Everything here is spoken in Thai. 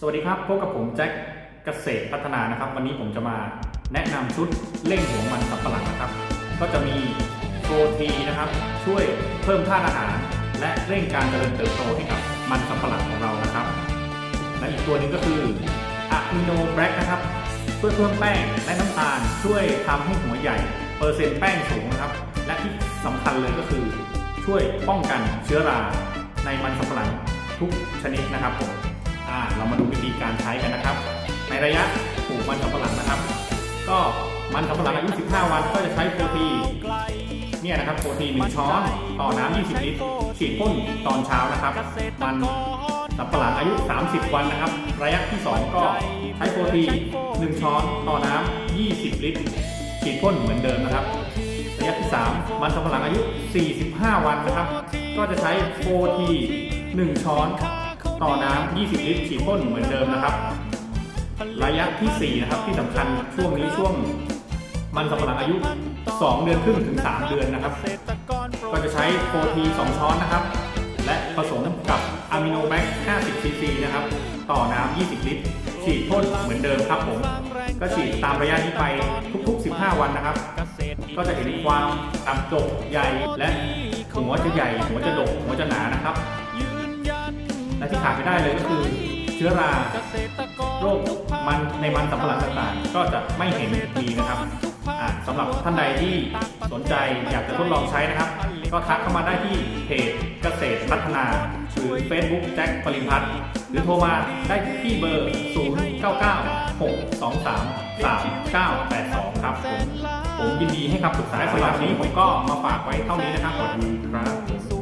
สวัสดีครับ พบกับผมแจ็คเกษตรพัฒนานะครับ วันนี้ผมจะมาแนะนำชุดเร่งหัวมันสำปะหลังนะครับ ก็จะมีโปรตีนะครับ ช่วยเพิ่มธาตุอาหาร และเร่งการเจริญเติบโตให้กับมันสำปะหลังของเรานะครับ และอีกตัวหนึงก็คืออะมิโนแบล็กนะครับ ช่วยเพิ่มแป้งและน้ำตาล ช่วยทำให้หัวใหญ่ เปอร์เซ็นต์แป้งสูงนะครับ และที่สำคัญเลยก็คือ ช่วยป้องกันเชื้อราในมันสำปะหลังทุกชนิดนะครับผมาเรามาดูวิธีการใช้กันนะครับ ในระยะปลูกมันสำปะหลังนะครับ ก็มันสำปะหลังอายุ 15 วันก็จะใช้โปรตีเนี่ยนะครับโปรตี1ช้อนต่อน้ำ 20 ลิตรฉีดพ่นตอนเช้านะครับ มันสำปะหลังอายุ 30 วันนะครับ ระยะที่ 2 ก็ใช้โปรตี1ช้อนต่อน้ำ 20 ลิตรฉีดพ่นเหมือนเดิมนะครับ ระยะที่ 3 มันสำปะหลังอายุ 45 วันนะครับ ก็จะใช้โฟทีน1ช้อน ต่อน้ำ 20 ลิตรฉีดพ่นเหมือนเดิมนะครับ ระยะที่ 4 นะครับที่สำคัญช่วงนี้ช่วงมันสำปะหลังอายุ 2 เดือนครึ่งถึง 3 เดือนนะครับ ก็จะใช้โฟที2ช้อนนะครับ และผสมกับอะมิโนแบค50ซีซีนะครับ ต่อน้ำ 20 ลิตร ฉีดพ่นเหมือนเดิมครับผม ก็ฉีดตามระยะนี้ไปทุก ๆ 15 วันนะครับ ก็จะเห็นความต่ำจกใหญ่และหัวจะใหญ่ หัวจะดกหัวจะหนานะครับ ที่ขาดไม่ได้เลยก็คือเชื้อราโรคมันในมันสำปะหลังต่างๆ ก็จะไม่เห็นมีนะครับสำหรับท่านใดที่สนใจอยากจะทดลองใช้นะครับ ก็ทักเข้ามาได้ที่เพจเกษตรพัฒนาหรือ Facebook แจ็คปริมพัฒน์หรือโทรมาได้ที่เบอร์ 0 9 9 6 2 3 3 9 8 2 ครับผมผมยินดีให้คำปรึกษาสำหรับวันนี้ผมก็มาฝากไว้เท่านี้นะครับสวัสดีครับ